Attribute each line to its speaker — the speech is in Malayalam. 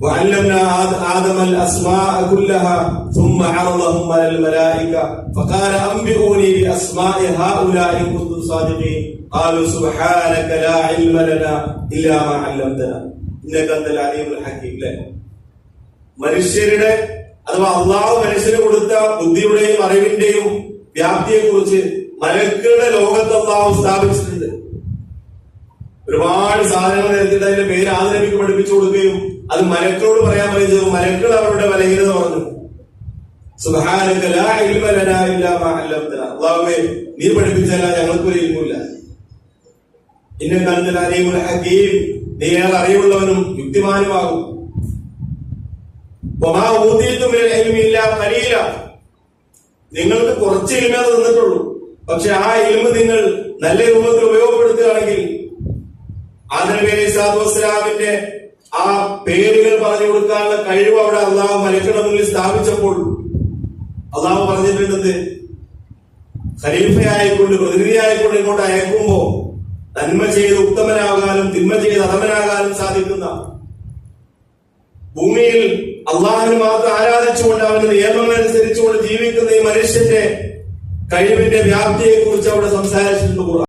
Speaker 1: وعلمنا آد- آدم الأسماء كلها ثم عرضهم على الملائكة فقال أنبئوني بأسماء هؤلاء إن كنتم صادقين قالوا سبحانك لا علم لنا إلا ما علمتنا إنك أنت العليم الحكيم لا മനുഷ്യരുടെ അഥവാ അള്ളാഹു മനുഷ്യന് കൊടുത്ത ബുദ്ധിയുടെയും അറിവിന്റെയും വ്യാപ്തിയെ കുറിച്ച് മലക്കുകളുടെ ലോകത്ത് അള്ളാഹു സ്ഥാപിച്ചിട്ടുണ്ട് ഒരുപാട് സാധനങ്ങൾ എടുത്തിട്ട് അതിന്റെ പേര് ആദരവിക്ക് പഠിപ്പിച്ചു കൊടുക്കുകയും അത് മലക്കളോട് പറയാൻ പറയുന്നത് മരക്കൾ അവരുടെ ബലഹീനത പറഞ്ഞു. അല്ലാഹുവേ നീ പഠിപ്പിച്ചാല ഞങ്ങൾക്കൊരു ഇൽമില്ല ഇന്ന അൻതൽ അലീമുൽ ഹകീം നീ ഏറെ അറിവുള്ളവനും യുക്തിമാനുമാകും. നിങ്ങൾക്ക് കുറച്ച് ഇൽമേ തന്നിട്ടുള്ളൂ. പക്ഷെ ആ ഇൽമ നിങ്ങൾ നല്ല രൂപത്തിൽ ഉപയോഗപ്പെടുത്തുകയാണെങ്കിൽ ആദം നബി ആ പേരുകൾ പറഞ്ഞു കൊടുക്കാനുള്ള കഴിവ് അവിടെ അള്ളാഹു മലക്കട മുന്നിൽ സ്ഥാപിച്ചപ്പോൾ അള്ളാഹു പറഞ്ഞിട്ടുള്ളത് ഖലീഫയായിക്കൊണ്ട് പ്രതിനിധിയായിക്കൊണ്ട് ഇങ്ങോട്ട് അയക്കുമ്പോ നന്മ ചെയ്ത് ഉത്തമനാകാനും തിന്മ ചെയ്ത് അധമനാകാനും സാധിക്കുന്ന ഭൂമിയിൽ അള്ളാഹിന് മാത്രം ആരാധിച്ചുകൊണ്ട് അവന്റെ നിയമങ്ങൾ അനുസരിച്ചുകൊണ്ട് ജീവിക്കുന്ന ഈ മനുഷ്യന്റെ കഴിവിന്റെ വ്യാപ്തിയെ കുറിച്ച് അവിടെ സംസാരിച്ചിട്ടുണ്ട്